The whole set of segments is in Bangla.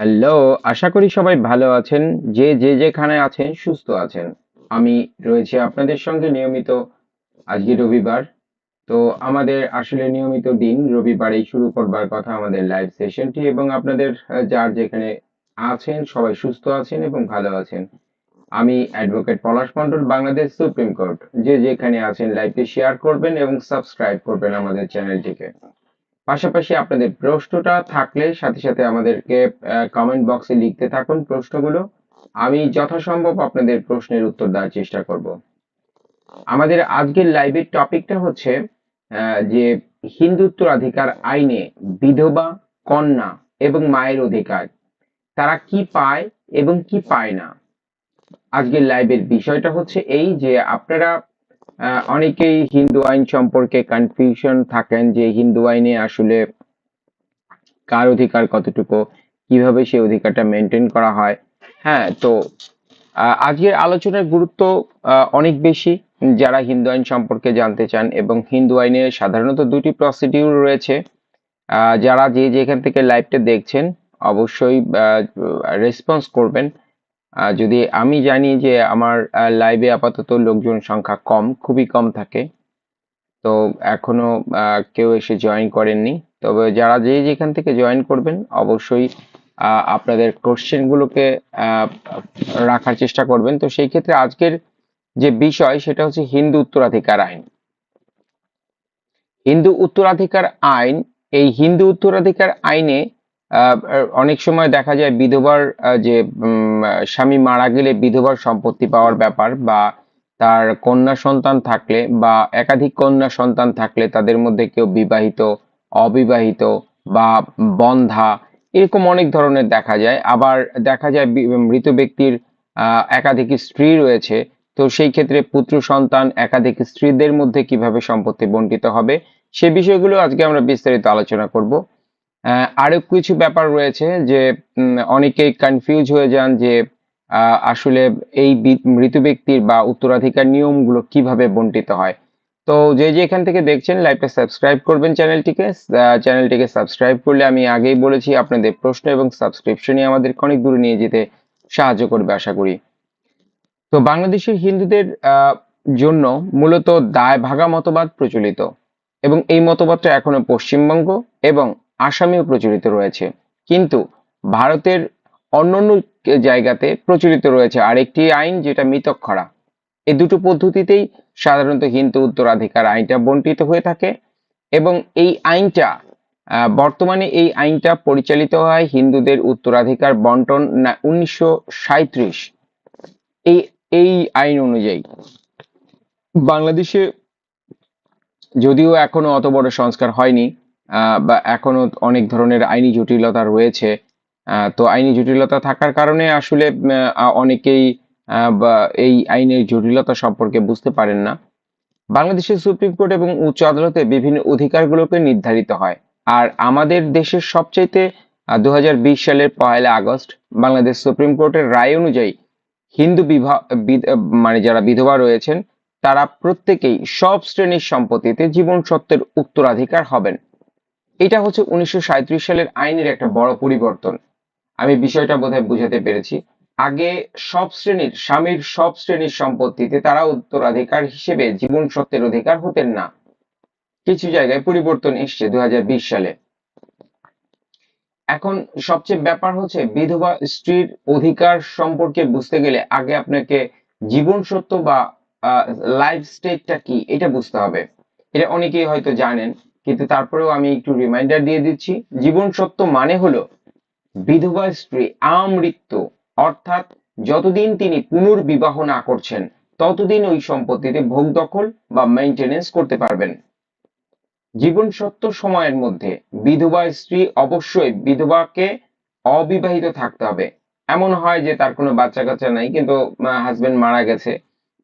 হ্যালো, আশা করি সবাই ভালো আছেন। যে যে যেখানে আছেন, সুস্থ আছেন। আমি রয়েছি আপনাদের সঙ্গে নিয়মিত আজকে রবিবার। তো আমাদের আসলে নিয়মিত দিন রবিবারেই শুরু করবার কথা আমাদের লাইভ সেশনটি এবং আপনাদের যার যেখানে আছেন, সবাই সুস্থ আছেন এবং ভালো আছেন। আমি advocate Palash Mondal Bangladesh supreme court. যে যেখানে আছেন লাইভটি শেয়ার করবেন এবং সাবস্ক্রাইব করবেন আমাদের চ্যানেলটিকে পাশাপাশি আপনাদের প্রশ্নটা থাকলে সাথে সাথে আমাদেরকে কমেন্ট বক্সে লিখতে থাকুন প্রশ্নগুলো। আমি যথাসম্ভব আপনাদের প্রশ্নের উত্তর দেওয়ার চেষ্টা করব। আমাদের আজকের লাইভের টপিকটা হচ্ছে যে হিন্দু উত্তরাধিকার আইনে বিধবা, কন্যা এবং মায়ের অধিকার, তারা কি পায় এবং কি পায় না? আজকের লাইভের বিষয়টা হচ্ছে এই যে আপনারা অনেকেই হিন্দু আইন সম্পর্কে কনফিউশন থাকেন যে হিন্দু আইনে আসলে কার অধিকার কতটুকু, কীভাবে সেই অধিকারটা মেনটেন করা হয়। হ্যাঁ তো আজকের আলোচনার গুরুত্ব অনেক বেশি। যারা হিন্দু আইন সম্পর্কে জানতে চান এবং হিন্দু আইনে সাধারণত দুটি প্রসিডিউর রয়েছে। যারা যে যেখান থেকে লাইভটা দেখছেন, অবশ্যই রেসপন্স করবেন। যদি আমি জানি যে আমার লাইভে আপাতত লোকজন সংখ্যা কম, খুবই কম থাকে, তো এখনও কেউ এসে জয়েন করেননি। তবে যারা যে যেখান থেকে জয়েন করবেন, অবশ্যই আপনাদের কোশ্চেনগুলোকে রাখার চেষ্টা করবেন। তো সেই ক্ষেত্রে আজকের যে বিষয়, সেটা হচ্ছে হিন্দু উত্তরাধিকার আইন। হিন্দু উত্তরাধিকার আইন, এই হিন্দু উত্তরাধিকার আইনে অনেক সময় দেখা যায় বিধবার যে স্বামী মারা গেলে বিধবার সম্পত্তি পাওয়ার ব্যাপার বা তার কন্যা সন্তান থাকলে বা একাধিক কন্যা সন্তান থাকলে তাদের মধ্যে কেউ বিবাহিত, অবিবাহিত বা বন্ধা, এরকম অনেক ধরনের দেখা যায়। আবার দেখা যায় মৃত ব্যক্তির একাধিক স্ত্রী রয়েছে, তো সেই ক্ষেত্রে পুত্র সন্তান একাধিক স্ত্রীদের মধ্যে কীভাবে সম্পত্তি বন্টিত হবে, সে বিষয়গুলো আজকে আমরা বিস্তারিত আলোচনা করব। আরও কিছু ব্যাপার রয়েছে যে অনেকেই কনফিউজ হয়ে যান যে আসলে এই মৃত ব্যক্তির বা উত্তরাধিকার নিয়মগুলো কীভাবে বন্টিত হয়। তো যে যে এখান থেকে দেখছেন লাইভটা সাবস্ক্রাইব করবেন চ্যানেলটিকে। চ্যানেলটিকে সাবস্ক্রাইব করলে আমি আগেই বলেছি আপনাদের প্রশ্ন এবং সাবস্ক্রিপশনই আমাদেরকে অনেক দূরে নিয়ে যেতে সাহায্য করবে, আশা করি। তো বাংলাদেশের হিন্দুদের জন্য মূলত দায় ভাগা মতবাদ প্রচলিত এবং এই মতবাদটা এখনও পশ্চিমবঙ্গ এবং আসামেও প্রচলিত রয়েছে। কিন্তু ভারতের অন্যান্য জায়গাতে প্রচলিত রয়েছে আরেকটি আইন, যেটা মিতক্ষরা এই দুটো পদ্ধতিতেই সাধারণত হিন্দু উত্তরাধিকার আইনটা বন্টিত হয়ে থাকে এবং এই আইনটা বর্তমানে এই আইনটা পরিচালিত হয় হিন্দুদের উত্তরাধিকার বন্টন উনিশশো এই এই আইন অনুযায়ী। বাংলাদেশে যদিও এখনও অত বড় সংস্কার হয়নি বা এখনও অনেক ধরনের আইনি জটিলতা রয়েছে। তো আইনি জটিলতা থাকার কারণে আসলে অনেকেই বা এই আইনের জটিলতা সম্পর্কে বুঝতে পারেন না। বাংলাদেশের সুপ্রিম কোর্ট এবং উচ্চ আদালতে বিভিন্ন অধিকারগুলোকে নির্ধারিত হয়। আর আমাদের দেশের সবচাইতে দু হাজার বিশ সালের পয়লা আগস্ট বাংলাদেশ সুপ্রিম কোর্টের রায় অনুযায়ী হিন্দু বিবাহ মানে যারা বিধবা রয়েছেন, তারা প্রত্যেকেই সব শ্রেণির সম্পত্তিতে জীবন সত্যের উত্তরাধিকার হবেন। এটা হচ্ছে উনিশশো সাঁইত্রিশ সালের আইনের একটা বড় পরিবর্তন। আমি বিষয়টা বোধহয় বুঝাতে পেরেছি। আগে সব শ্রেণির স্বামীর সব শ্রেণির সম্পত্তিতে তারা উত্তরাধিকার হিসেবে জীবন সত্ত্বের অধিকার হতেন না। কিছু জায়গায় পরিবর্তন এসছে দু হাজার বিশ সালে। এখন সবচেয়ে ব্যাপার হচ্ছে বিধবা স্ত্রীর অধিকার সম্পর্কে বুঝতে গেলে আগে আপনাকে জীবন সত্য বা লাইফ স্টেটটা কি এটা বুঝতে হবে। এটা অনেকেই হয়তো জানেন। কিন্তু তারপরেও আমি একটু রিমাইন্ডার দিয়ে দিচ্ছি। জীবন সত্য মানে হলো বিধবা স্ত্রী আমৃত্যু। অর্থাৎ যতদিন তিনি পুনর্বিবাহ না করছেন, ততদিন ওই সম্পত্তিতে ভোগ দখল বা মেইনটেনেন্স করতে পারবেন। জীবন সত্য সময়ের মধ্যে বিধবা স্ত্রী অবশ্যই বিধবাকে অবিবাহিত থাকতে হবে। এমন হয় যে তার কোনো বাচ্চা কাচ্চা নাই, কিন্তু হাজবেন্ড মারা গেছে।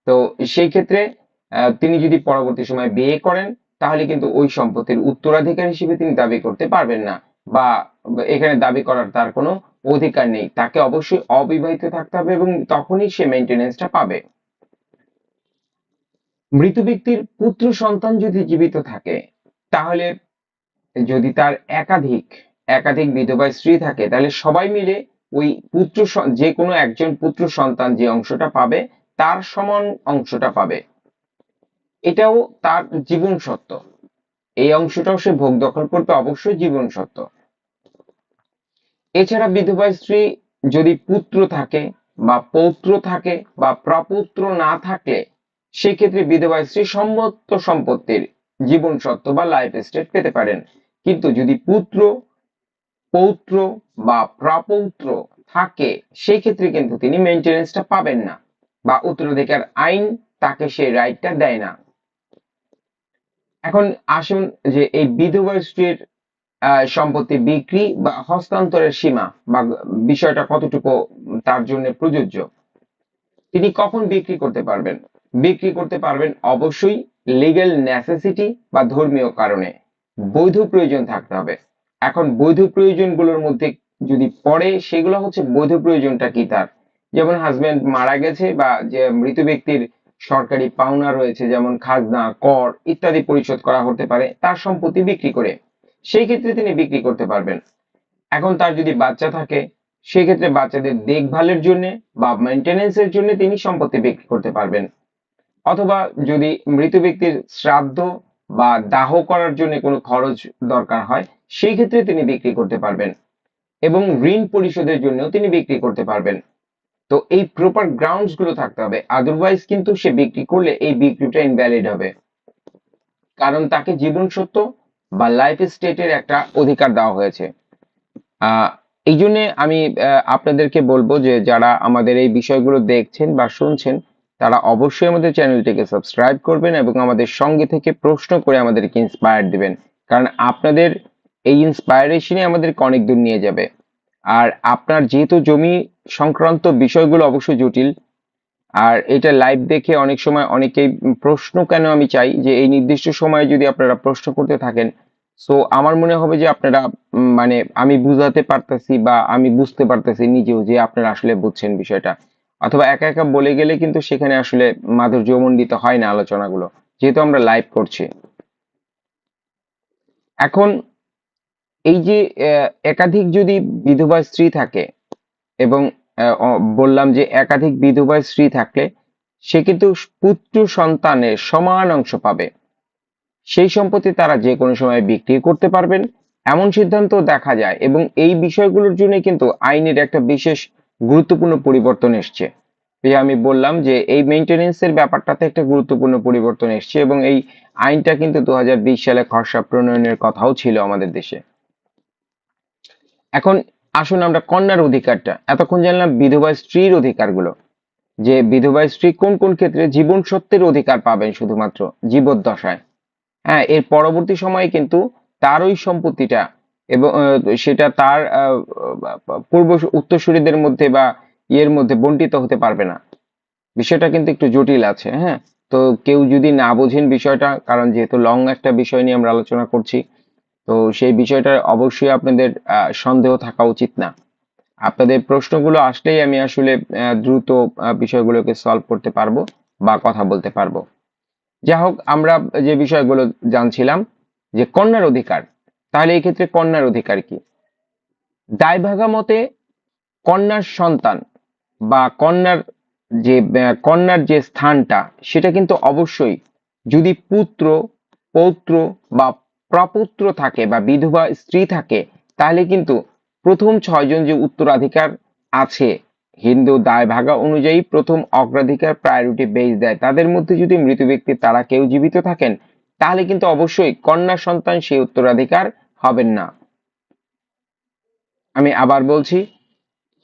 তো সেই ক্ষেত্রে তিনি যদি পরবর্তী সময় বিয়ে করেন তাহলে কিন্তু ওই সম্পত্তির উত্তরাধিকার হিসেবে তিনি দাবি করতে পারবেন না বা এখানে দাবি করার তার কোনো অধিকার নেই। তাকে অবশ্যই অবিবাহিত থাকতে হবে এবং তখনই সে মেনটেনেন্সটা পাবে। মৃত ব্যক্তির পুত্র সন্তান যদি জীবিত থাকে, তাহলে যদি তার একাধিক একাধিক বিধবা স্ত্রী থাকে, তাহলে সবাই মিলে ওই পুত্র যে কোনো একজন পুত্র সন্তান যে অংশটা পাবে, তার সমান অংশটা পাবে। এটাও তার জীবন সত্য। এই অংশটাও সে ভোগ দখল করবে, অবশ্যই জীবন সত্য। এছাড়া বিধবা স্ত্রী যদি পুত্র থাকে বা পৌত্র থাকে বা প্রপুত্র না থাকলে, সেক্ষেত্রে বিধবা স্ত্রী সমস্ত সম্পত্তির জীবন সত্ত্ব বা লাইফ এস্টেট পেতে পারেন। কিন্তু যদি পুত্র, পৌত্র বা প্রপৌত্র থাকে সেই ক্ষেত্রে কিন্তু তিনি মেনটেনেন্সটা পাবেন না বা উত্তরাধিকার আইন তাকে সেই রাইটটা দেয় না। এখন আসুন যে এই বিধবা স্ত্রীর সম্পত্তি বিক্রি বা হস্তান্তরের সীমা বা বিষয়টা কতটুকু তার জন্য প্রযোজ্য, তিনি কখন বিক্রি করতে পারবেন? বিক্রি করতে পারবেন অবশ্যই লিগ্যাল নেসেসিটি বা ধর্মীয় কারণে। বৈধ প্রয়োজন থাকতে হবে। এখন বৈধ প্রয়োজনগুলোর মধ্যে যদি পড়ে, সেগুলো হচ্ছে বৈধ প্রয়োজনটা কি তার? যেমন হাজবেন্ড মারা গেছে বা যে মৃত ব্যক্তির সরকারি পাওনা রয়েছে, যেমন খাজনা, কর ইত্যাদি পরিশোধ করা হতে পারে, তার সম্পত্তি বিক্রি করে। সেই ক্ষেত্রে তিনি বিক্রি করতে পারবেন। এখন তার যদি বাচ্চা থাকে সেক্ষেত্রে বাচ্চাদের দেখভালের জন্য বা মেনটেনেন্সের জন্য তিনি সম্পত্তি বিক্রি করতে পারবেন। অথবা যদি মৃত ব্যক্তির শ্রাদ্ধ বা দাহ করার জন্য কোনো খরচ দরকার হয়, সেই ক্ষেত্রে তিনি বিক্রি করতে পারবেন। এবং ঋণ পরিশোধের জন্য তিনি বিক্রি করতে পারবেন। তো এই প্রপার গ্রাউন্ডসগুলো থাকতে হবে। আদারওয়াইজ কিন্তু সে বিক্রি করলে এই বিক্রিটা ইনভ্যালিড হবে। কারণ তাকে জীবন সত্য বা লাইফ স্টেটের একটা অধিকার দেওয়া হয়েছে। এই জন্যে আমি আপনাদেরকে বলব যে যারা আমাদের এই বিষয়গুলো দেখছেন বা শুনছেন, তারা অবশ্যই আমাদের চ্যানেলটিকে সাবস্ক্রাইব করবেন এবং আমাদের সঙ্গে থেকে প্রশ্ন করে আমাদেরকে ইন্সপায়ার দিবেন। কারণ আপনাদের এই ইন্সপায়ারেশনই আমাদেরকে অনেক দূর নিয়ে যাবে। আর আপনার যেহেতু জমি সংক্রান্ত বিষয়গুলো অবশ্যই জটিল। আর এটা লাইভ দেখে অনেক সময় অনেকেই প্রশ্ন কেন আমি চাই? যে এই নির্দিষ্ট সময়ে যদি আপনারা প্রশ্ন করতে থাকেন সো আমার মনে হবে যে আপনারা মানে আমি বুঝাতে পারতেছি বা আমি বুঝতে পারতেছি নিজেও যে আপনারা আসলে বুঝছেন বিষয়টা। অথবা একা একা বলে গেলে কিন্তু সেখানে আসলে মাধুর্যমণ্ডিত হয় না আলোচনাগুলো, যেহেতু আমরা লাইভ করছি। এখন এই যে একাধিক যদি বিধবা স্ত্রী থাকে এবং বললাম যে একাধিক বিধবা স্ত্রী থাকলে সে কিন্তু পুত্র সন্তানের সমান অংশ পাবে। সেই সম্পত্তি তারা যে কোনো সময় বিক্রি করতে পারবেন, এমন সিদ্ধান্ত দেখা যায় এবং এই বিষয়গুলোর জন্য কিন্তু আইনের একটা বিশেষ গুরুত্বপূর্ণ পরিবর্তন এসছে। আমি বললাম যে এই মেনটেনেন্সের ব্যাপারটাতে একটা গুরুত্বপূর্ণ পরিবর্তন এসছে এবং এই আইনটা কিন্তু দু হাজার বিশ সালে খসড়া প্রণয়নের কথাও ছিল আমাদের দেশে। এখন আসুন আমরা কন্যার অধিকারটা। এতক্ষণ জানলাম বিধবা স্ত্রীর অধিকারগুলো। যে বিধবা স্ত্রী কোন কোন ক্ষেত্রে জীবন সত্যের অধিকার পাবেন শুধুমাত্র? জীবদ্দশায়। হ্যাঁ এর পরবর্তী সময়ে কিন্তু তার ওই সম্পত্তিটা এবং সেটা তার পূর্ব উত্তরসূরিদের মধ্যে বা ইয়ের মধ্যে বন্টিত হতে পারবে না। বিষয়টা কিন্তু একটু জটিল আছে হ্যাঁ? তো কেউ যদি না বোঝেন বিষয়টা, কারণ যেহেতু লং একটা বিষয় নিয়ে আমরা আলোচনা করছি তো সেই বিষয়টা অবশ্যই আপনাদের সন্দেহ থাকা উচিত না। আপনাদের প্রশ্নগুলো আসলেই আমি আসলে দ্রুত বিষয়গুলোকে সলভ করতে পারব বা কথা বলতে পারব। যাই হোক, আমরা যে বিষয়গুলো জানছিলাম, যে কন্যার অধিকার, তাহলে এই ক্ষেত্রে কন্যার অধিকার কি? দায়ভাগা মতে কন্যার সন্তান বা কন্যার যে কন্যার যে স্থানটা, সেটা কিন্তু অবশ্যই যদি পুত্র, পৌত্র বা প্রপুত্র থাকে বা বিধবা স্ত্রী থাকে, তাহলে কিন্তু প্রথম ছয়জন যে উত্তরাধিকার আছে, হিন্দু দায়ভাগা অনুযায়ী প্রথম অগ্রাধিকার প্রায়োরিটি বেস দেয়। তাদের মধ্যে যদি মৃত ব্যক্তি তারা কেউ জীবিত থাকেন, তাহলে কিন্তু অবশ্যই কন্যা সন্তান সেই উত্তরাধিকার হবেন না। আমি আবার বলছি,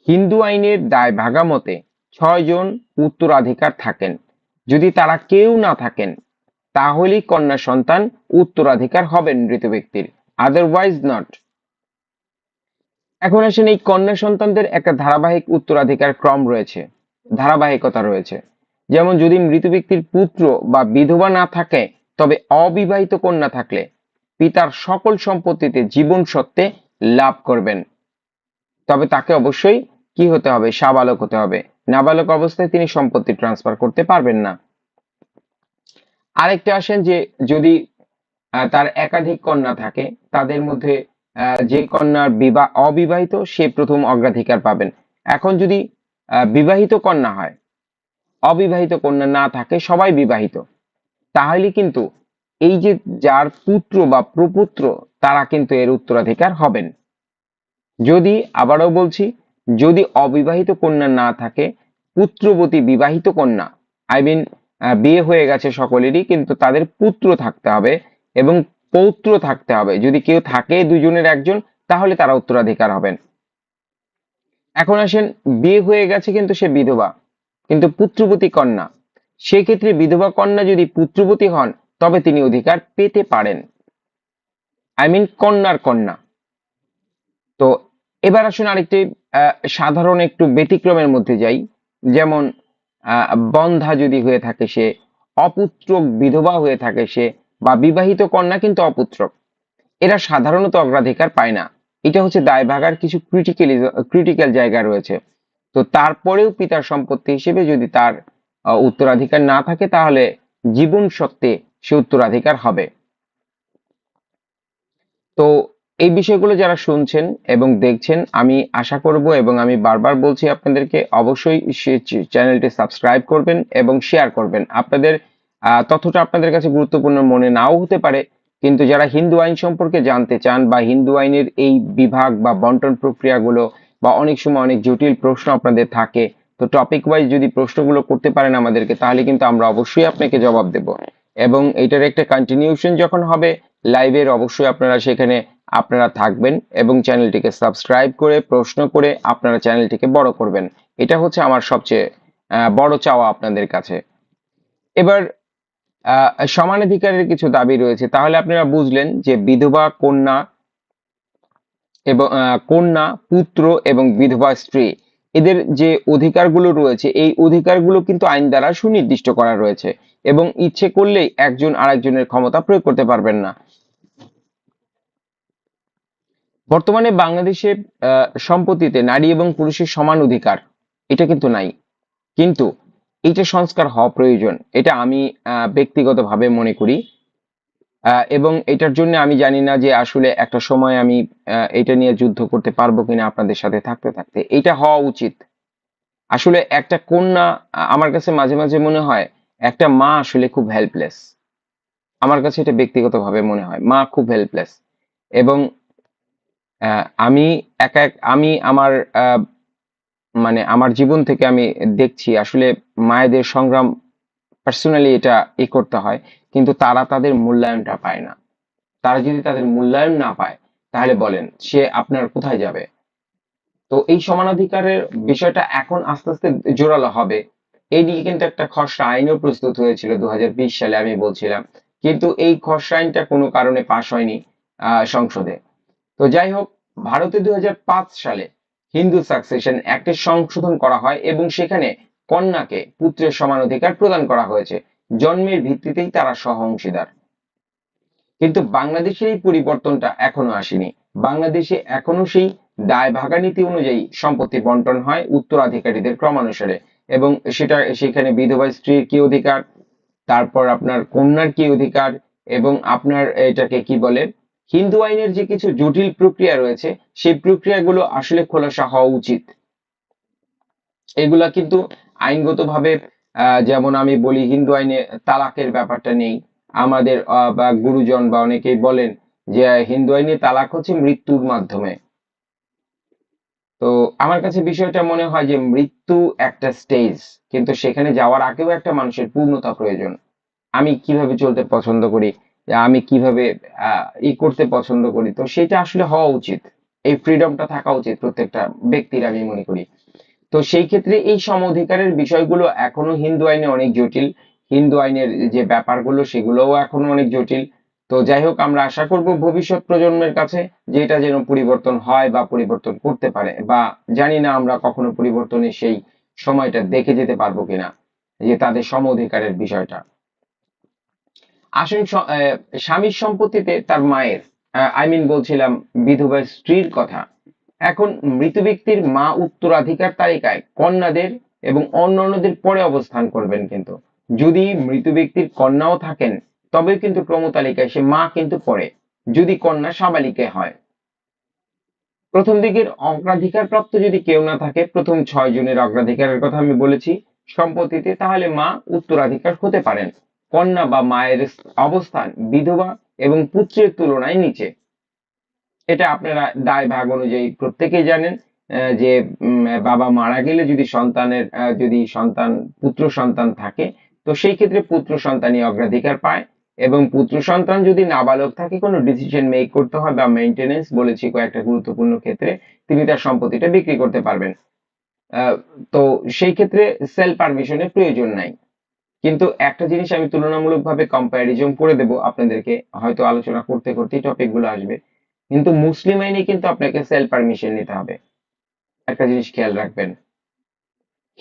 হিন্দু আইনের দায় ভাগা মতে ছয়জন উত্তরাধিকার থাকেন। যদি তারা কেউ না থাকেন তাহলেই কন্যা সন্তান উত্তরাধিকার হবেন মৃত ব্যক্তির আদারওয়াইজ নট এখন আসেন এই কন্যা সন্তানদের একটা ধারাবাহিক উত্তরাধিকার ক্রম রয়েছে, ধারাবাহিকতা রয়েছে। যেমন যদি মৃত ব্যক্তির পুত্র বা বিধবা না থাকে, তবে অবিবাহিত কন্যা থাকলে পিতার সকল সম্পত্তিতে জীবন সত্ত্বে লাভ করবেন। তবে তাকে অবশ্যই কি হতে হবে? সাবালক হতে হবে। নাবালক অবস্থায় তিনি সম্পত্তি ট্রান্সফার করতে পারবেন না। আরেকটা আসেন যে যদি তার একাধিক কন্যা থাকে, তাদের মধ্যে যে কন্যার বিবাহ, অবিবাহিত, সে প্রথম অগ্রাধিকার পাবেন। এখন যদি বিবাহিত কন্যা হয়, অবিবাহিত কন্যা না থাকে, সবাই বিবাহিত। তাহলে কিন্তু এই যে যার পুত্র বা প্রপুত্র, তারা কিন্তু এর উত্তরাধিকার হবেন। যদি, আবারও বলছি, যদি অবিবাহিত কন্যা না থাকে, পুত্রবতী বিবাহিত কন্যা, আই মিন বিয়ে হয়ে গেছে সকলেরই, কিন্তু তাদের পুত্র থাকতে হবে এবং পৌত্র থাকতে হবে। যদি কেউ থাকে দুজনের একজন, তাহলে তারা উত্তরাধিকার হবেন। এখন আসেন, বিয়ে হয়ে গেছে কিন্তু সে বিধবা, কিন্তু পুত্রবতী কন্যা। সেক্ষেত্রে বিধবা কন্যা যদি পুত্রবতী হন, তবে তিনি অধিকার পেতে পারেন। আই মিন কন্যার কন্যা। তো এবার আসুন আরেকটি সাধারণ একটু ব্যতিক্রমের মধ্যে যাই। যেমন বন্ধা যদি হয়ে থাকে সে, অপুত্রক বিধবা হয়ে থাকে সে, বা বিবাহিত কন্যা কিন্তু অপুত্রক। এরা সাধারণত অগ্রাধিকার পায় না। এটা হচ্ছে দায়ভাগার কিছু ক্রিটিক্যালি ক্রিটিক্যাল জায়গা রয়েছে। তো তারপরেও পিতার সম্পত্তি হিসেবে যদি তার উত্তরাধিকার না থাকে, তাহলে জীবন সত্ত্বে সে উত্তরাধিকার হবে। তো এই বিষয়গুলো যারা শুনছেন এবং দেখছেন, আমি আশা করব এবং আমি বারবার বলছি আপনাদেরকে অবশ্যই চ্যানেলটি সাবস্ক্রাইব করবেন এবং শেয়ার করবেন। আপনাদের তথ্যটা আপনাদের কাছে গুরুত্বপূর্ণ মনে নাও হতে পারে, কিন্তু যারা হিন্দু আইন সম্পর্কে জানতে চান বা হিন্দু আইনের এই বিভাগ বা বন্টন প্রক্রিয়াগুলো বা অনেক সময় অনেক জটিল প্রশ্ন আপনাদের থাকে, তো টপিক ওয়াইজ যদি প্রশ্নগুলো করতে পারেন আমাদেরকে, তাহলে কিন্তু আমরা অবশ্যই আপনাকে জবাব দেব। এবং এটার একটা কন্টিনিউশন যখন হবে লাইভের অবশ্যই আপনারা সেখানে আপনারা থাকবেন এবং চ্যানেলটিকে সাবস্ক্রাইব করে, প্রশ্ন করে আপনারা চ্যানেলটিকে বড় করবেন। এটা হচ্ছে আমার সবচেয়ে বড় চাওয়া আপনাদের কাছে। এবার সমানাধিকারের কিছু দাবি রয়েছে। তাহলে আপনারা বুঝলেন যে বিধবা, কন্যা এবং কন্যা, পুত্র এবং বিধবা স্ত্রী, এদের যে অধিকারগুলো রয়েছে, এই অধিকারগুলো কিন্তু আইন দ্বারা সুনির্দিষ্ট করা রয়েছে এবং ইচ্ছে করলেই একজন আরেকজনের ক্ষমতা প্রয়োগ করতে পারবেন না। বর্তমানে বাংলাদেশে আহ, সম্পত্তিতে নারী এবং পুরুষের সমান অধিকার এটা কিন্তু নাই। কিন্তু এইটা সংস্কার হওয়া প্রয়োজন এটা আমি ব্যক্তিগতভাবে মনে করি। এবং এটার জন্য আমি জানি না যে আসলে একটা সময় আমি এটা নিয়ে যুদ্ধ করতে পারব কিনা আপনাদের সাথে থাকতে থাকতে এটা হওয়া উচিত। আসলে একটা কন্যা আমার কাছে মাঝে মাঝে মনে হয় একটা মা আসলে খুব হেল্পলেস আমার কাছে এটা ব্যক্তিগতভাবে মনে হয় মা খুব হেল্পলেস এবং আমি এক এক, আমি আমার মানে আমার জীবন থেকে আমি দেখছি আসলে মায়েদের সংগ্রাম পার্সোনালি এটা ই করতে হয়, কিন্তু তারা তাদের মূল্যায়নটা পায় না। তারা যদি তাদের মূল্যায়ন না পায়, তাহলে বলেন সে আপনার কোথায় যাবে? তো এই সমানাধিকারের বিষয়টা এখন আস্তে আস্তে জোরালো হবে। এই নিয়ে কিন্তু একটা খসড়া আইনও প্রস্তুত হয়েছিল দু হাজার বিশ সালে আমি বলছিলাম। কিন্তু এই খসড়া আইনটা কোনো কারণে পাশ হয়নি সংসদে। তো যাই হোক ভারতে দু হাজার পাঁচ সালে হিন্দু সাকসেশন অ্যাক্টের সংশোধন করা হয় এবং সেখানে কন্যাকে পুত্রের সমান অধিকার প্রদান করা হয়েছে। জন্মের ভিত্তিতেই তারা সহ অংশীদার কিন্তু বাংলাদেশের এই পরিবর্তনটা এখনও আসেনি। বাংলাদেশে এখনও সেই দায় ভাগানীতি অনুযায়ী সম্পত্তি বন্টন হয় উত্তরাধিকারীদের ক্রমানুসারে এবং সেটা, সেখানে বিধবা স্ত্রীর কি অধিকার, তারপর আপনার কন্যার কি অধিকার এবং আপনার এটাকে কি বলে হিন্দু আইনের যে কিছু জটিল প্রক্রিয়া রয়েছে, সেই প্রক্রিয়াগুলো আসলে খোলাসা হওয়া উচিত। এগুলা কিন্তু আইনগতভাবে যেমন আমি বলি হিন্দু আইনে তালাকের ব্যাপারটা নেই। আমাদের বা গুরুজন বা অনেকেই বলেন যে, হিন্দু আইনে তালাক হচ্ছে মৃত্যুর মাধ্যমে। তো আমার কাছে বিষয়টা মনে হয় যে, মৃত্যু একটা স্টেজ, কিন্তু সেখানে যাওয়ার আগেও একটা মানুষের পূর্ণতা প্রয়োজন। আমি কীভাবে চলতে পছন্দ করি? আমি কীভাবে ই করতে পছন্দ করি। তো সেটা আসলে হওয়া উচিত। এই ফ্রিডমটা থাকা উচিত প্রত্যেকটা ব্যক্তির, আমি মনে করি। তো সেই ক্ষেত্রে এই সম অধিকারের বিষয়গুলো এখনও হিন্দু আইনে অনেক জটিল। হিন্দু আইনের যে ব্যাপারগুলো, সেগুলোও এখনও অনেক জটিল। তো যাই হোক, আমরা আশা করব ভবিষ্যৎ প্রজন্মের কাছে যে এটা যেন পরিবর্তন হয় বা পরিবর্তন করতে পারে, বা জানি না আমরা কখনো পরিবর্তনের সেই সময়টা দেখে যেতে পারব কিনা, যে তাদের সম অধিকারের বিষয়টা। আসুন স্বামীর সম্পত্তিতে তার মায়ের আই মিন বলছিলাম বিধবা স্ত্রীর কথা। এখন মৃত ব্যক্তির মা উত্তরাধিকার তালিকায় কন্যাদের এবং অন্যান্যদের পরে অবস্থান করবেন কিন্তু। যদি মৃত ব্যক্তির কন্যাও থাকেন তবে কিন্তু ক্রম তালিকায় সে মা কিন্তু পড়ে। যদি কন্যা সাবালিকে হয়। প্রথম দিকের অগ্রাধিকার প্রাপ্ত যদি কেউ না থাকে, প্রথম ছয় জনের অগ্রাধিকারের কথা আমি বলেছি, সম্পত্তিতে তাহলে মা উত্তরাধিকার হতে পারেন। কন্যা বা মায়ের অবস্থান বিধবা এবং পুত্রের তুলনায় নিচে। এটা আপনারা দায় ভাগ অনুযায়ী প্রত্যেকেই জানেন যে বাবা মারা গেলে যদি সন্তানের যদি সন্তান, পুত্র সন্তান থাকে, তো সেই ক্ষেত্রে পুত্র সন্তানই অগ্রাধিকার পায় এবং পুত্র সন্তান যদি নাবালক থাকে, কোনো ডিসিশন মেক করতে হয় বা মেনটেনেন্স বলেছি কয়েকটা গুরুত্বপূর্ণ ক্ষেত্রে, তিনি তার সম্পত্তিটা বিক্রি করতে পারবেন। তো সেই ক্ষেত্রে সেল পারমিশনের প্রয়োজন নাই। কিন্তু একটা জিনিস আমি তুলনামূলকভাবে কম্প্যারিজন করে দেব আপনাদেরকে, হয়তো আলোচনা করতে করতেই টপিকগুলো আসবে। কিন্তু মুসলিম আইনে কিন্তু আপনাকে সেল পারমিশন নিতে হবে। একটা জিনিস খেয়াল রাখবেন।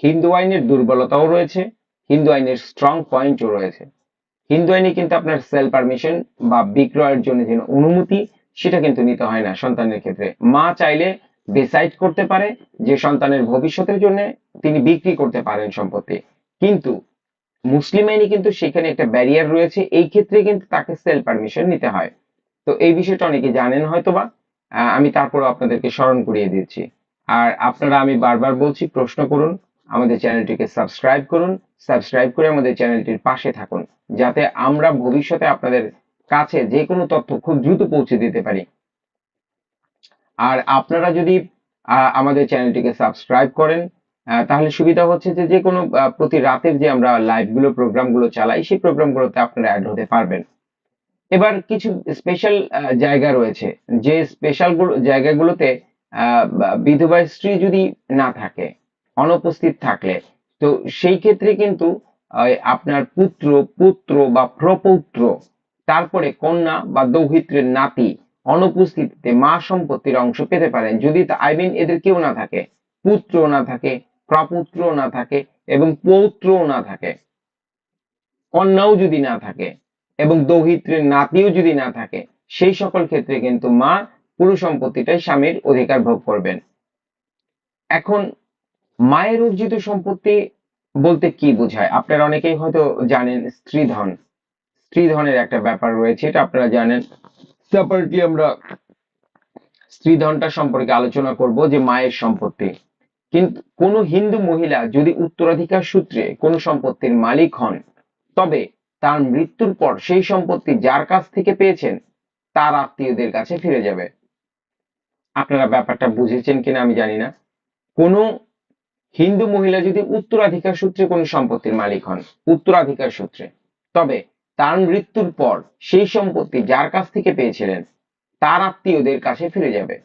হিন্দু আইনের দুর্বলতাও রয়েছে, হিন্দু আইনের স্ট্রং পয়েন্টও রয়েছে। হিন্দু আইনে কিন্তু আপনার সেল পারমিশন বা বিক্রয়ের জন্য যে অনুমতি, সেটা কিন্তু নিতে হয় না সন্তানের ক্ষেত্রে। মা চাইলে ডিসাইড করতে পারে যে সন্তানের ভবিষ্যতের জন্য তিনি বিক্রি করতে পারেন সম্পত্তি। কিন্তু মুসলিম কিন্তু সেখানে একটা ব্যারিয়ার রয়েছে, এই ক্ষেত্রে কিন্তু তাকে সেল পারমিশন নিতে হয়। তো এই বিষয়টা অনেকে জানেন হয়তোবা আমি তারপরও আপনাদেরকে স্মরণ করিয়ে দিচ্ছি। আর আপনারা আমি বারবার বলছি, প্রশ্ন করুন, আমাদের চ্যানেলটিকে সাবস্ক্রাইব করুন সাবস্ক্রাইব করে আমাদের চ্যানেলটির পাশে থাকুন, যাতে আমরা ভবিষ্যতে আপনাদের কাছে যে কোনো তথ্য খুব দ্রুত পৌঁছে দিতে পারি। আর আপনারা যদি আমাদের চ্যানেলটিকে সাবস্ক্রাইব করেন তাহলে সুবিধা হচ্ছে যে যে কোনো প্রতি রাতের যে আমরা লাইভগুলো প্রোগ্রামগুলো চালাই, সেই প্রোগ্রাম গুলোতে আপনারা অ্যাড হতে পারবেন। এবার কিছু স্পেশাল জায়গা রয়েছে। যে স্পেশাল জায়গাগুলোতে বিধবা স্ত্রী যদি না থাকে, অনুপস্থিত থাকলে, তো সেই ক্ষেত্রে কিন্তু আপনার পুত্র পুত্র বা প্রপৌত্র, তারপরে কন্যা বা দৌহিত্রের নাতি অনুপস্থিতিতে মা সম্পত্তির অংশ পেতে পারেন। যদি আই মিন এদের কেউ না থাকে পুত্র না থাকে প্রপুত্র না থাকে এবং পৌত্রও না থাকে। কন্যাও যদি না থাকে এবং দৌহিত্রের নাতিও যদি না থাকে, সেই সকল ক্ষেত্রে কিন্তু মা পুরো সম্পত্তিটাই স্বামীর অধিকার ভোগ করবেন। এখন, মায়ের অর্জিত সম্পত্তি বলতে কি বোঝায়? আপনারা অনেকেই হয়তো জানেন স্ত্রীধন। স্ত্রীধনের একটা ব্যাপার রয়েছে, এটা আপনারা জানেন। সেপারেটলি আমরা স্ত্রীধনটা সম্পর্কে আলোচনা করব যে মায়ের সম্পত্তি। কিন্তু কোনো হিন্দু মহিলা যদি উত্তরাধিকার সূত্রে কোনো সম্পত্তির মালিক হন, তবে তার মৃত্যুর পর সেই সম্পত্তি যার কাছ থেকে পেয়েছেন, তার আত্মীয়দের কাছে ফিরে যাবে। আপনারা ব্যাপারটা বুঝেছেন কিনা আমি জানি না। কোনো হিন্দু মহিলা যদি উত্তরাধিকার সূত্রে কোনো সম্পত্তির মালিক হন, উত্তরাধিকার সূত্রে, তবে তার মৃত্যুর পর সেই সম্পত্তি যার কাছ থেকে পেয়েছিলেন, তার আত্মীয়দের কাছে ফিরে যাবে।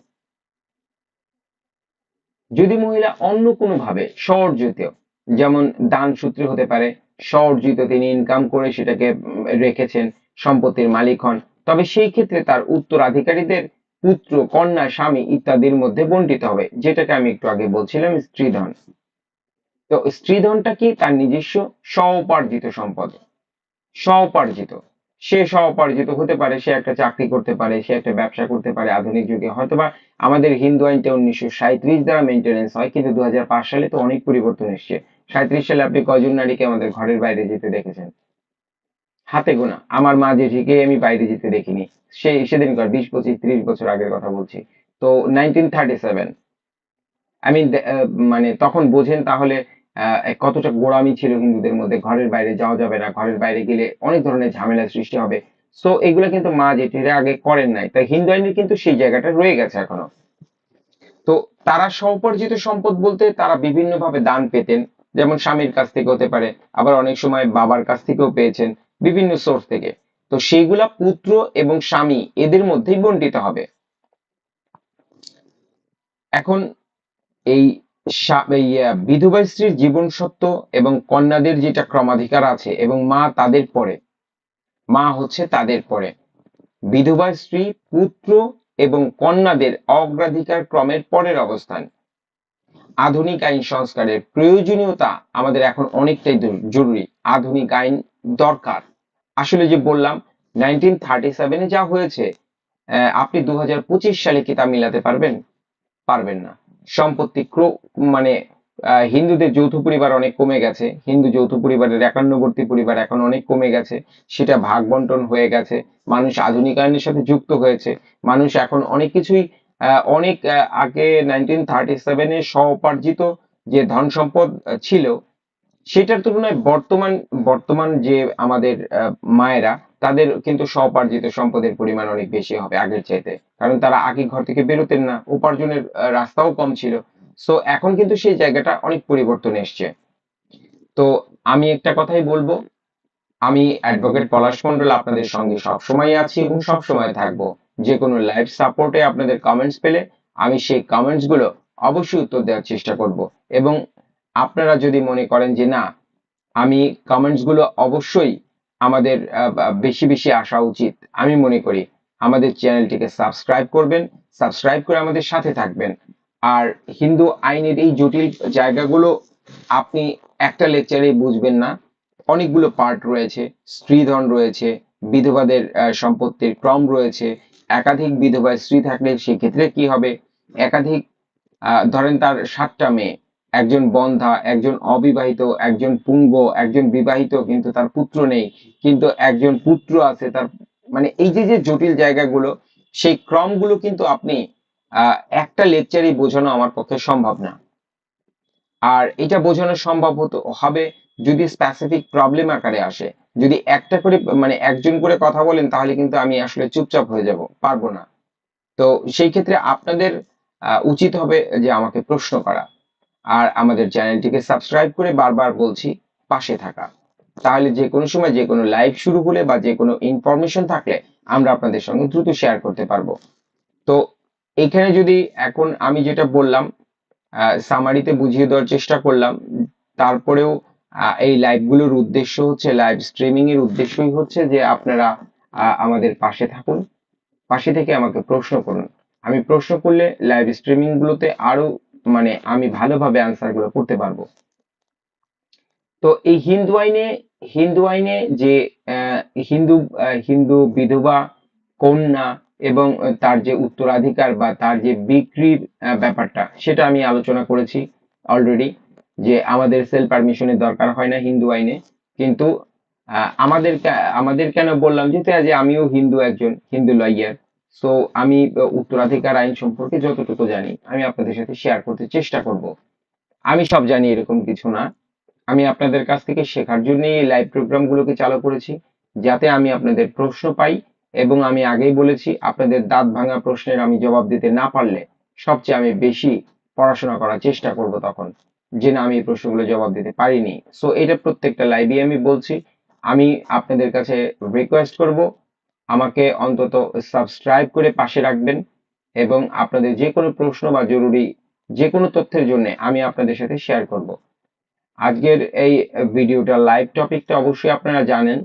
যদি মহিলা অন্য কোনো ভাবে স্বঅর্জিত যেমন দান সূত্রে হতে পারে স্বঅর্জিত তিনি ইনকাম করে সেটাকে রেখেছেন, সম্পত্তির মালিক হন, তবে সেই ক্ষেত্রে তার উত্তরাধিকারীদের পুত্র, কন্যা, স্বামী ইত্যাদির মধ্যে বন্টিত হবে, যেটাকে আমি একটু আগে বলছিলাম, স্ত্রীধন। তো স্ত্রীধনটা কি? তার নিজস্ব স্বউপার্জিত সম্পদ। স্বউপার্জিত। সে স্বউপার্জিত হতে পারে, সে একটা চাকরি করতে পারে, সে একটা ব্যবসা করতে পারে আধুনিক যুগে। হয়তোবা আমাদের হিন্দু আইনটা উনিশশো সাঁত্রিশ দ্বারা মেনটেনেন্স হয়, কিন্তু দু সালে তো অনেক পরিবর্তন এসছে। সাঁত্রিশ সালে আপনি কজন নারীকে আমাদের ঘরের বাইরে যেতে দেখেছেন? হাতে গোনা। আমার মা জেঠিকে আমি বাইরে যেতে দেখিনি। সেই সেদিনকার বিশ পঁচিশ, ত্রিশ বছর আগের কথা বলছি। তো নাইনটিন থার্টি সেভেন আমি মানে তখন বোঝেন তাহলে কতটা গোড়ামি ছিল হিন্দুদের মধ্যে, ঘরের বাইরে যাওয়া যাবে না, ঘরের বাইরে গেলে অনেক ধরনের ঝামেলার সৃষ্টি হবে। সো এগুলো কিন্তু মা জেঠিরা আগে করেন নাই। তাই হিন্দু আইনে কিন্তু সেই জায়গাটা রয়ে গেছে এখনও। তো তারা স্বউপার্জিত সম্পদ বলতে তারা বিভিন্ন ভাবে দান পেতেন। যেমন স্বামীর কাছ থেকে হতে পারে, আবার অনেক সময় বাবার কাছ থেকেও পেয়েছেন বিভিন্ন সোর্স থেকে। তো সেইগুলা পুত্র এবং স্বামী এদের মধ্যেই বন্টিত হবে। এখন এই বিধবা স্ত্রীর জীবন সত্য এবং কন্যাদের যেটা ক্রমাধিকার আছে এবং মা তাদের পরে। মা হচ্ছে তাদের পরে। বিধবা স্ত্রী পুত্র এবং কন্যাদের অগ্রাধিকার ক্রমের পরের অবস্থান। আধুনিক আইন সংস্কারের প্রয়োজনীয়তা আমাদের এখন অনেকটাই জরুরি। আধুনিক আইন দরকার। আসলে যে বললাম নাইনটিন থার্টি সেভেনে যা হয়েছে আপনি দু হাজার পঁচিশ সালে কি তা মিলাতে পারবেন? পারবেন না। সম্পত্তি ক্র- মানে হিন্দুদের যৌথ পরিবার অনেক কমে গেছে। হিন্দু যৌথ পরিবারের একান্নবর্তী পরিবার এখন অনেক কমে গেছে। সেটা ভাগ বন্টন হয়ে গেছে। মানুষ আধুনিকায়নের সাথে যুক্ত হয়েছে। মানুষ এখন অনেক কিছুই অনেক আগে নাইনটিন থার্টি সেভেনে স্বউপার্জিত যে ধন সম্পদ ছিল, সেটার তুলনায় বর্তমান বর্তমান যে আমাদের মায়েরা তাদের কিন্তু স্বপার্জিত সম্পদের পরিমাণ অনেক বেশি হবে আগের চাইতে। কারণ তারা আগে ঘর থেকে বেরোতেন না, উপার্জনের রাস্তাও কম ছিল। সো এখন কিন্তু সেই জায়গাটা অনেক পরিবর্তন এসছে। তো, আমি একটা কথাই বলব, আমি অ্যাডভোকেট পলাশ মন্ডল আপনাদের সঙ্গে সবসময় আছি এবং সবসময় থাকব। যে কোনো লাইভ সাপোর্টে আপনাদের কমেন্টস পেলে আমি সেই কমেন্টসগুলো অবশ্যই উত্তর দেওয়ার চেষ্টা করব। এবং আপনারা যদি মনে করেন যে না, আমি কমেন্টসগুলো অবশ্যই আমাদের বেশি বেশি আসা উচিত। আমি মনে করি আমাদের চ্যানেলটিকে সাবস্ক্রাইব করবেন, সাবস্ক্রাইব করে আমাদের সাথে থাকবেন। আর হিন্দু আইনের এই জটিল জায়গাগুলো আপনি একটা লেকচারে বুঝবেন না। অনেকগুলো পার্ট রয়েছে, স্ত্রীধন রয়েছে, বিধবাদের সম্পত্তির ক্রম রয়েছে। একাধিক বিধবা স্ত্রী থাকলে সেক্ষেত্রে কি হবে? একাধিক ধরেন তার সাতটা মেয়ে। একজন বন্ধা, একজন অবিবাহিত, একজন পুঙ্গ, একজন বিবাহিত কিন্তু তার পুত্র নেই। কিন্তু একজন পুত্র আছে তার মানে এই যে যে জটিল জায়গাগুলো, সেই ক্রমগুলো কিন্তু আপনি একটা লেকচারেই বোঝানো আমার পক্ষে সম্ভব না। আর এটা বোঝানো সম্ভব হতো, হবে যদি স্পেসিফিক প্রবলেম আকারে আসে। যদি একটা করে মানে একজন করে কথা বলেন, তাহলে কিন্তু আমি আসলে চুপচাপ হয়ে যাব, পারব না। তো সেই ক্ষেত্রে আপনাদের উচিত হবে যে আমাকে প্রশ্ন করা। আর আমাদের চ্যানেলটিকে সাবস্ক্রাইব করে বারবার বলছি, পাশে থাকা। তাহলে যে কোনো সময় যে কোনো লাইভ শুরু হলে বা যে কোনো ইনফরমেশন থাকলে আমরা আপনাদের সঙ্গে দ্রুত শেয়ার করতে পারব। তো এখানে যদি এখন আমি যেটা বললাম সামারিতে বুঝিয়ে দেওয়ার চেষ্টা করলাম, তারপরেও এই লাইভগুলোর উদ্দেশ্য হচ্ছে লাইভ স্ট্রিমিং এর উদ্দেশ্যই হচ্ছে যে আপনারা আমাদের পাশে থাকুন। পাশে থেকে আমাকে প্রশ্ন করুন। আমি প্রশ্ন করলে লাইভ স্ট্রিমিং গুলোতে আরও মানে আমি ভালোভাবে আনসারগুলো করতে পারব। তো এই হিন্দু আইনে হিন্দু আইনে যে হিন্দু হিন্দু বিধবা কন্যা এবং তার যে উত্তরাধিকার বা তার যে বিক্রির ব্যাপারটা, সেটা আমি আলোচনা করেছি অলরেডি যে আমাদের সেল পারমিশনের দরকার হয় না হিন্দু আইনে। কিন্তু আমাদের আমাদের কেন বললাম যেহেতু আজ আমিও হিন্দু একজন, হিন্দু লয়ার সো আমি উত্তরাধিকার আইন সম্পর্কে যতটুকু জানি, আমি আপনাদের সাথে শেয়ার করতে চেষ্টা করব। আমি সব জানি এরকম কিছু না। আমি আপনাদের কাছ থেকে শেখার জন্য এই লাইভ প্রোগ্রামগুলোকে চালু করেছি, যাতে আমি আপনাদের প্রশ্ন পাই এবং আমি আগেই বলেছি, আপনাদের দাঁত ভাঙা প্রশ্নের আমি জবাব দিতে না পারলে সবচেয়ে আমি বেশি পড়াশোনা করার চেষ্টা করব তখন, যে না আমি এই প্রশ্নগুলো জবাব দিতে পারিনি। সো এটা প্রত্যেকটা লাইভে আমি বলছি। আমি আপনাদের কাছে রিকোয়েস্ট করব আমাকে অন্তত সাবস্ক্রাইব করে পাশে রাখবেন এবং আপনাদের যে কোনো প্রশ্ন বা জরুরি যে কোনো তথ্যের জন্য আমি আপনাদের সাথে শেয়ার করব। আজকের এই ভিডিওটা লাইভ টপিকটা অবশ্যই আপনারা জানেন।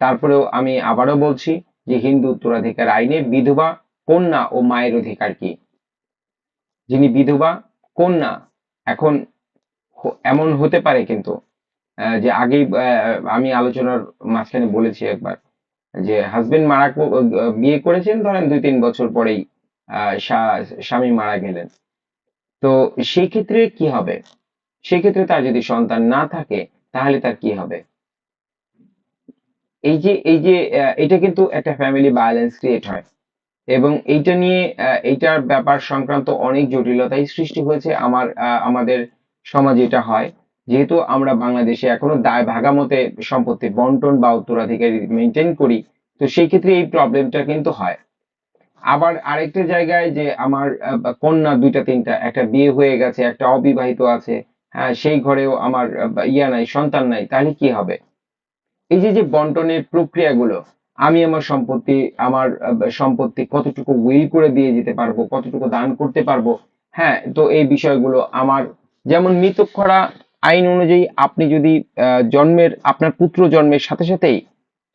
তারপরেও আমি আবারও বলছি যে হিন্দু উত্তরাধিকার আইনে বিধবা, কন্যা ও মায়ের অধিকার কি? যিনি বিধবা, কন্যা, এখন এমন হতে পারে কিন্তু যে আগেই আমি আলোচনার মাঝখানে বলেছি একবার। যে হাজবেন্ড মারা বিয়ে করেছেন ধরেন দুই তিন বছর পরেই স্বামী মারা গেলেন। তো সেই ক্ষেত্রে কি হবে? সেক্ষেত্রে তার যদি সন্তান না থাকে, তাহলে তার কি হবে? এই যে এই যে এটা কিন্তু একটা ফ্যামিলি ভায়োলেন্স ক্রিয়েট হয়। এবং এইটা নিয়ে এইটার ব্যাপার সংক্রান্ত অনেক জটিলতাই সৃষ্টি হয়েছে আমার আমাদের সমাজে এটা হয়। যেহেতু আমরা বাংলাদেশে এখনও দায় ভাগামতে সম্পত্তি বন্টন বা উত্তরাধিকারী মেনটেন করি, তো সেই ক্ষেত্রে এই প্রবলেমটা কিন্তু হয়। আবার আরেকটা জায়গায় যে আমার কন্যা দুইটা, তিনটা, একটা বিয়ে হয়ে গেছে, একটা অবিবাহিত আছে হ্যাঁ সেই ঘরেও আমার ইয়া নাই, সন্তান নাই, তাহলে কি হবে? এই যে যে বন্টনের প্রক্রিয়াগুলো, আমি আমার সম্পত্তি আমার সম্পত্তি কতটুকু উইল করে দিয়ে যেতে পারব, কতটুকু দান করতে পারব হ্যাঁ তো এই বিষয়গুলো আমার, যেমন মৃতক্ষরা আইন অনুযায়ী আপনি যদি জন্মের, আপনার পুত্র জন্মের সাথে সাথেই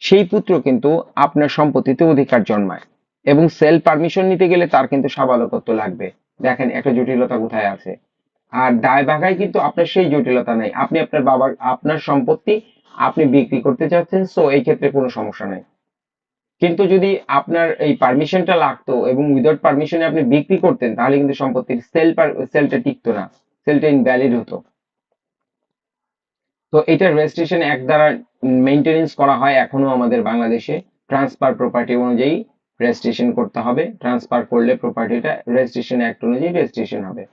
সেই পুত্র কিন্তু আপনার সম্পত্তিতে অধিকার জন্মায় এবং সেল পারমিশন নিতে গেলে তার কিন্তু সাবালকত্ব লাগবে। দেখেন একটা জটিলতা কোথায় আছে। আর দায় ভাগায় কিন্তু আপনার সেই জটিলতা নেই। আপনি আপনার বাবার, আপনার সম্পত্তি আপনি বিক্রি করতে চাচ্ছেন সো এই ক্ষেত্রে কোনো সমস্যা নেই। কিন্তু যদি আপনার এই পারমিশনটা লাগতো এবং উইদাউট পারমিশনে আপনি বিক্রি করতেন, তাহলে কিন্তু সম্পত্তির সেল সেলটা টিকতো না। সেলটা ইনভ্যালিড হতো। তো এটা রেজিস্ট্রেশন এক দ্বারা মেইনটেনেন্স করা হয় এখনও আমাদের বাংলাদেশে। ট্রান্সফার প্রপার্টি অনুযায়ী রেজিস্ট্রেশন করতে হবে। ট্রান্সফার করলে প্রপার্টিটা রেজিস্ট্রেশন অ্যাক্ট অনুযায়ী রেজিস্ট্রেশন হবে।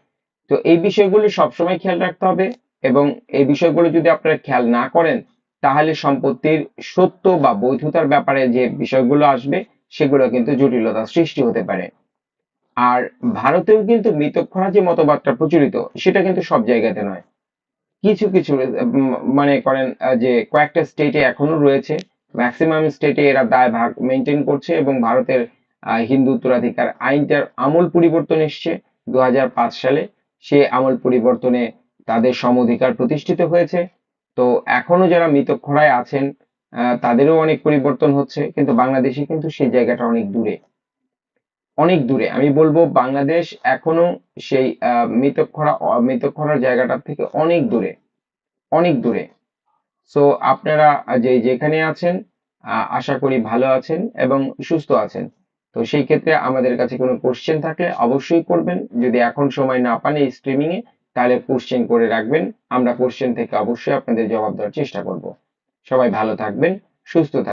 তো এই বিষয়গুলো সবসময় খেয়াল রাখতে হবে এবং এই বিষয়গুলো যদি আপনারা খেয়াল না করেন, তাহলে সম্পত্তির সত্য বা বৈধতার ব্যাপারে যে বিষয়গুলো আসবে, সেগুলো কিন্তু জটিলতা সৃষ্টি হতে পারে। আর ভারতেও কিন্তু মৃতক্ষরা যে মতবাদটা প্রচলিত, সেটা কিন্তু সব জায়গাতে নয়। কিছু কিছু মানে করেন যে কয়েকটা স্টেটে এখনও রয়েছে। ম্যাক্সিমাম স্টেটে এরা দায় ভাগ মেনটেন করছে এবং ভারতের হিন্দু উত্তরাধিকার আইনটার আমূল পরিবর্তন এসছে দু হাজার পাঁচ সালে। সে আমূল পরিবর্তনে তাদের সম অধিকার প্রতিষ্ঠিত হয়েছে। তো এখনও যারা মৃতক্ষরায় আছেন তাদেরও অনেক পরিবর্তন হচ্ছে, কিন্তু বাংলাদেশে কিন্তু সেই জায়গাটা অনেক দূরে। অনেক দূরে। আমি বলব বাংলাদেশ এখনও সেই মৃতক্ষরা মৃতক্ষরার জায়গাটার থেকে অনেক দূরে অনেক দূরে। সো আপনারা যে, যেখানে আছেন আশা করি ভালো আছেন এবং সুস্থ আছেন। তো সেই ক্ষেত্রে আমাদের কাছে কোনো কোশ্চেন থাকলে অবশ্যই করবেন। যদি এখন সময় না পান এই স্ট্রিমিং এ, তাহলে কোশ্চেন করে রাখবেন। আমরা কোশ্চেন থেকে অবশ্যই আপনাদের জবাব দেওয়ার চেষ্টা করব। সবাই ভালো থাকবেন, সুস্থ থাকবেন।